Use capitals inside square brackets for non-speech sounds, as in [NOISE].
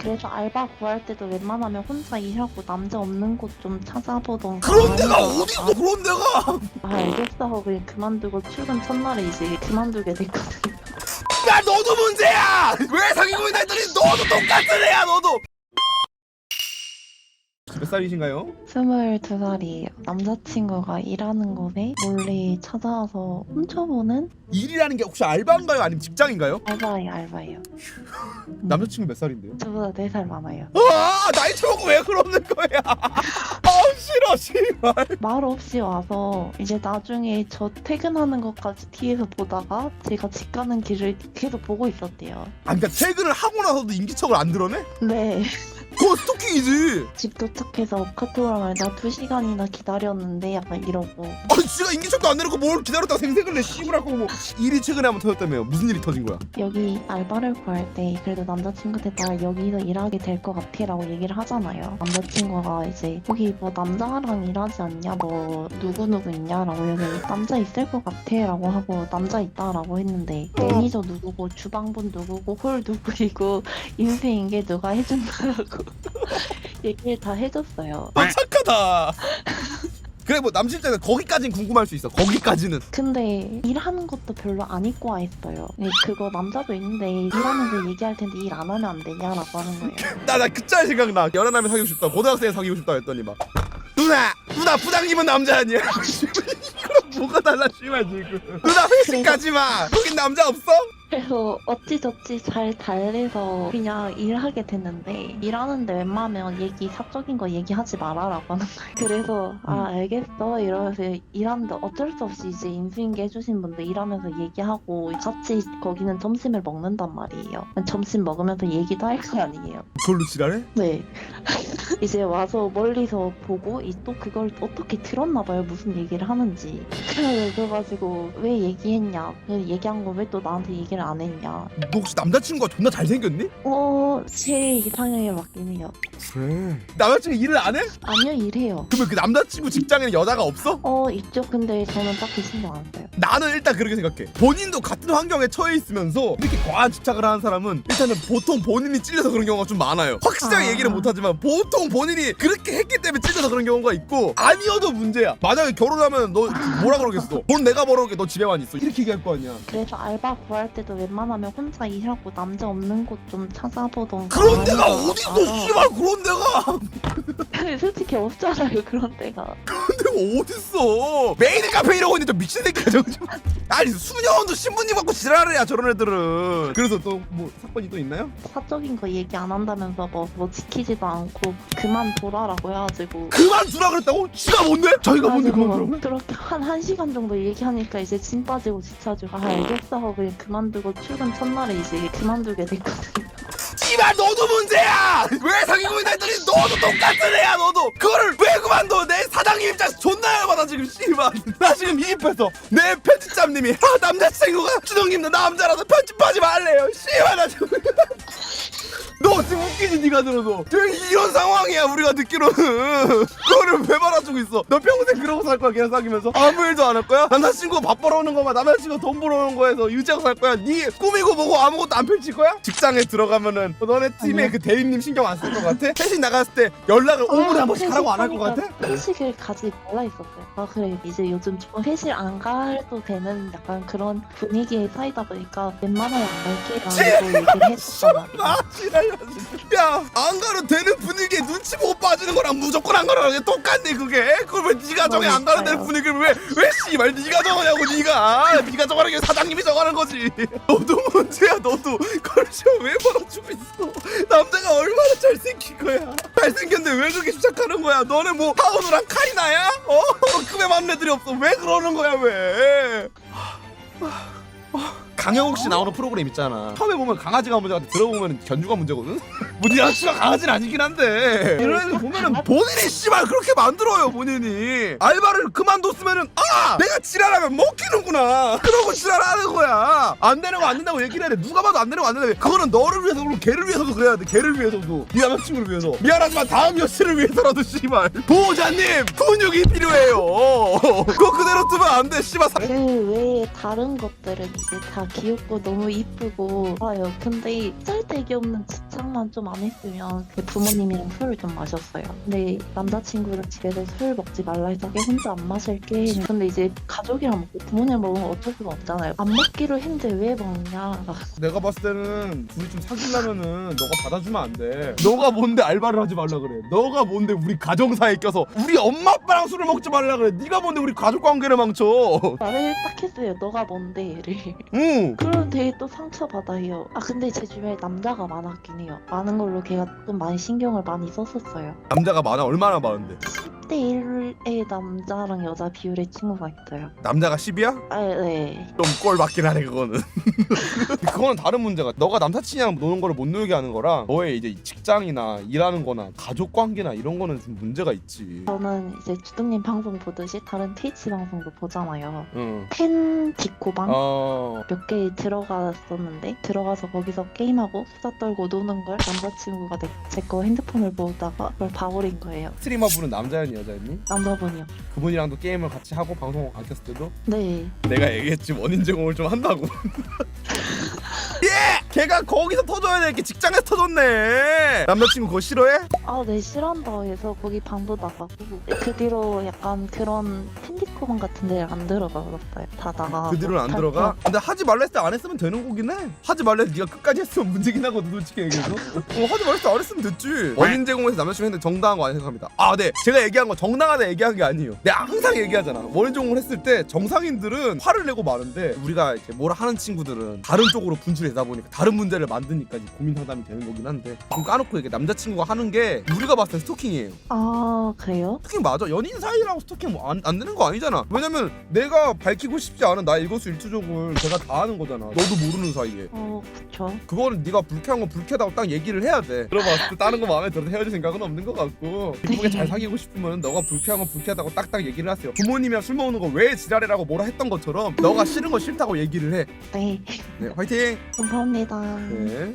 그래서 알바 구할 때도 웬만하면 혼자 일하고 남자 없는 곳 좀 찾아보던가 그런 데가 아니면 어디 있어 그런 데가? 아 알겠어. 하고 그냥 그만두고 출근 첫날에 이제 그만두게 됐거든요 야 너도 문제야! 왜 사귀고 있나 했더니 너도 똑같은 애야 너도 몇 살이신가요? 22살이에요. 남자친구가 일하는 곳에 몰래 찾아와서 훔쳐보는? 일이라는 게 혹시 알바인가요? 아니면 직장인가요? 알바예요 알바예요. 남자친구 몇 살인데요? 저보다 4살 많아요. 아 나이 쳐먹고 왜 그러는 거야? [LAUGHS] 아 싫어 씨발. 말 없이 와서 이제 나중에 저 퇴근하는 것까지 뒤에서 보다가 제가 집 가는 길을 계속 보고 있었대요. 아 그러니까 퇴근을 하고 나서도 인기척을 안 드러내? 네 그거 스토킹이지. 집 도착해서 카톡을 나 2시간이나 기다렸는데 약간 이러고 아니 지가 인기척도 안 내놓고 뭘 기다렸다가 생색을 내 씨부랄 거고. 뭐 일이 최근에 한번 터졌다며요 무슨 일이 터진 거야? 여기 알바를 구할 때 그래도 남자친구한테 나 여기서 일하게 될 것 같아 라고 얘기를 하잖아요. 남자친구가 이제 거기 뭐 남자랑 일하지 않냐? 뭐 누구누구 있냐 라고 해서 남자 있을 것 같아 라고 하고 남자 있다 라고 했는데 매니저 누구고 주방분 누구고 홀 누구이고 인쇄인계 누가 해준다라고 얘기를 다 해줬어요. 아 착하다. 그래 뭐 남실장은 거기까진 궁금할 수 있어. 거기까지는. 근데 일하는 것도 별로 안 입고 와 있어요. 네, 그거 남자도 있는데 일하면서 얘기할 텐데 일 안 하면 안 되냐라고 하는 거예요. 나 나 그짤 생각나. 연하남에 사귀고 싶다. 고등학생에 사귀고 싶다 했더니 막 누나! 누나 부장님은 남자 아니야? [LAUGHS] 이거 뭐가 달라 씨발 지금. 누나 회식 가지 마! 거긴 남자 없어? 그래서 어찌저찌 잘 달래서 그냥 일하게 됐는데 일하는데 웬만하면 얘기 사적인 거 얘기하지 말아라고 하는 거예요. 그래서 아 알겠어 이러면서 일하는데 어쩔 수 없이 이제 인수인계 해주신 분들 일하면서 얘기하고 같이 거기는 점심을 먹는단 말이에요. 점심 먹으면서 얘기도 할 거 아니에요. 그걸로 지랄해? 네. [LAUGHS] 이제 와서 멀리서 보고 이 또 그걸 어떻게 들었나 봐요. 무슨 얘기를 하는지. 그래가지고 왜 얘기했냐. 그 얘기한 거 왜 또 나한테 얘기를 안 했냐. 너 혹시 남자친구가 존나 잘생겼니? 어, 제 이상형에 맞긴 해요. 그래 남자친구 일을 안 해? 아니요, 일해요. 그러면 그 남자친구 직장에는 여자가 없어? 어, 있죠. 근데 저는 딱히 신경 안 써요. 나는 일단 그렇게 생각해 본인도 같은 환경에 처해 있으면서 이렇게 과한 집착을 하는 사람은 일단은 보통 본인이 찔려서 그런 경우가 좀 많아요 확실하게 아. 얘기는 못하지만 보통 본인이 그렇게 했기 때문에 찔려서 그런 경우가 있고 아니어도 문제야 만약에 결혼하면 너 뭐라 그러겠어 돈 내가 벌어올게 너 집에만 있어 이렇게 얘기할 거 아니야 그래서 알바 구할 때도 웬만하면 혼자 일하고 남자 없는 곳 좀 찾아보던가. 그런 데가 아니면 알아. 씨발 그런 데가 [LAUGHS] 솔직히 없잖아요, 그런 데가. 데가 어딨어 메이드 카페 이러고 있는데 저 미친 새끼야 저거 좀 아니 수년도 신부님 갖고 지랄해야 저런 애들은 그래서 또 뭐 사건이 또 있나요? 사적인 거 얘기 안 한다면서 뭐, 뭐 지키지도 않고 그만둬라라고 해가지고 그만두라 그랬다고? 지가 뭔데? 자기가 뭔데 그만두라고? 그렇게 한 1시간 정도 얘기하니까 이제 진 빠지고 지쳐지고 아 알겠어 하고 그냥 그만두고 출근 첫날에 이제 그만두게 됐거든요 너도 문제야! 왜 사귀고 있나 했더니 너도 똑같은 애야 너도! 그거를 왜 그만둬! 내 사장님 입장에서 존나 열받아 지금 씨발 나 지금 이입해서 내 편집장님이 아 남자친구가 주동님 나 남자라서 편집하지 말래요 씨발 나 지금 너 지금 웃기지 네가 들어도. 지금 이런 상황이야 우리가 듣기로는. 그거를 왜 말아주고 있어? 너 평생 그러고 살 거야 걔랑 사귀면서? 아무 일도 안 할 거야? 남자친구 밥 벌어오는 거만 남자친구 돈 벌어오는 거에서 유지하고 살 거야. 네 꾸미고 뭐고 아무것도 안 펼칠 거야? 직장에 들어가면은 너네 팀에 아니요. 그 대리님 신경 안 쓸 것 같아? 회식 나갔을 때 연락을 5분에 한 번씩 하라고 안 할 것 같아? 회식을 가지 말라 했었어요. 아 그래. 이제 요즘 좀 회식 안 가도 되는 약간 그런 분위기에 쌓이다 보니까 웬만하면 안 갈게라고 얘기를 했었단 말이에요 [LAUGHS] 아 지랄려 야안 가도 되는 분위기에 눈치 보고 빠지는 거랑 무조건 안 가라는 게 똑같네 그게. 그걸 왜 네가 정해 안 가도 되는. 분위기를 왜왜 씨발 네가 정하냐고 네가. 네가 정하는 게 사장님이 정하는 거지. 너도 문제야 너도. 그걸 지금 왜 벌어주고 있어? 남자가 얼마나 잘생긴 거야? 잘생겼는데 왜 그렇게 집착하는 거야? 너네 뭐 하은우랑 카리나야? 어? 급에 맞는 애들이 없어. 왜 그러는 거야 왜 강영욱 씨 나오는 프로그램 있잖아. 처음에 보면 강아지가 문제 같아. 들어보면 견주가 문제거든. 뭐 니랑 씨가 강아지는 아니긴 한데. 이런 애들 보면은 본인이 씨발 그렇게 만들어요 본인이. 알바를 그만뒀으면은 아! 내가 지랄하면 먹히는구나. 그러고 지랄하는 거야. 안 되는 거 안 된다고 얘기를 해야 돼. 누가 봐도 안 되는 거 안 된다고. 그거는 너를 위해서 그리고 걔를 위해서도 그래야 돼. 걔를 위해서도. 네 남자친구를 위해서. 미안하지만 다음 여친을 위해서라도 씨발. 보호자님 근육이 필요해요. 그거 그대로 두면 안 돼 씨발. 사- 그 외에 다른 것들은 이제 다 귀엽고 너무 이쁘고 좋아요. 근데 쓸데기 없는 집착만 좀 안 했으면 그 부모님이랑 술을 좀 마셨어요. 근데 남자친구는 집에서 술 먹지 말라 해서 걔 혼자 안 마실게. 근데 이제 가족이랑 먹고 부모님 먹으면 어쩔 수가 없잖아요. 안 먹기로 했는데 왜 먹냐. 아, 내가 봤을 때는 둘이 좀 사귀려면은 너가 받아주면 안 돼. 너가 뭔데 알바를 하지 말라 그래. 너가 뭔데 우리 가정사에 껴서 우리 엄마 아빠랑 술을 먹지 말라 그래. 네가 뭔데 우리 가족 관계를 망쳐. 말을 딱 했어요. 너가 뭔데 얘를. 응. 그럼 되게 또 상처받아요. 아 근데 제 주변에 남자가 많았긴 해요. 많은 걸로 걔가 좀 많이 신경을 많이 썼었어요. 남자가 많아 얼마나 많은데? 10대 1 의 남자랑 여자 비율의 친구가 있어요. 남자가 10이야? 아 네. 좀 꼴 맞긴 하네 그거는. [LAUGHS] 그거는 다른 문제가. 너가 남사친이랑 노는 거를 못 놀게 하는 거랑 너의 이제 직장이나 일하는 거나 가족 관계나 이런 거는 좀 문제가 있지. 저는 이제 주둥님 방송 보듯이 다른 트위치 방송도 보잖아요. 응. 팬 디코방 어. 몇 개 들어갔었는데 들어가서 거기서 게임하고 수다 떨고 노는 걸 남자친구가 제 거 핸드폰을 보다가 그걸 봐버린 거예요. 스트리머 분은 남자였니 여자였니? 남자분이요. 그분이랑도 게임을 같이 하고 방송 안 켰을 때도 네. 내가 얘기했지 원인 제공을 좀 한다고. [LAUGHS] 예! 걔가 거기서 터져야 될 게 직장에서 터졌네. 남자친구 그거 싫어해? 아, 네, 싫어한다고 해서 거기 방도 나가고 그 뒤로 약간 그런 팬디 코방 같은 데를 안 들어가 봤어요. 다 나가. 그 뒤로는 안 들어가? 근데 하지 말라 했을 때 안 했으면 되는 거긴 해. 하지 말라 해서 네가 끝까지 했으면 문제긴 하거든 솔직히 얘기해서. 어, 하지 말라 했을 때 안 했으면 됐지. 원인 제공에서 남자친구 했는데 정당한 거 아니라 생각합니다. 아, 네. 제가 얘기한 건 정당하다 얘기한 게 아니에요. 내가 항상 얘기하잖아. 원인 제공을 했을 때 정상인들은 화를 내고 마는데 우리가 이제 뭘 하는 친구들은 다른 쪽으로 분출되다 보니까 다른 문제를 만드니까 이제 고민 상담이 되는 거긴 한데 좀 까놓고 이게 남자친구가 하는 게 우리가 봤을 때 스토킹이에요. 아, 그래요? 스토킹 맞아. 연인 사이라고 스토킹 뭐 안 안 되는 거 아니잖아. 왜냐면 내가 밝히고 싶지 않은 나의 일거수 일투족을 제가 다 하는 거잖아. 너도 모르는 사이에. 어, 그쵸. 그거는 네가 불쾌한 건 불쾌하다고 딱 얘기를 해야 돼. 들어봤을 때 다른 거 마음에 들어도 헤어질 생각은 없는 것 같고 이쁘게 잘 사귀고 싶으면 너가 불쾌한 건 불쾌하다고 딱딱 얘기를 하세요. 부모님이랑 술 먹는 거 왜 지랄이라고 뭐라 했던 것처럼 너가 싫은 거 싫다고 얘기를 해. 네. 네, 화이팅. 감사합니다. 네.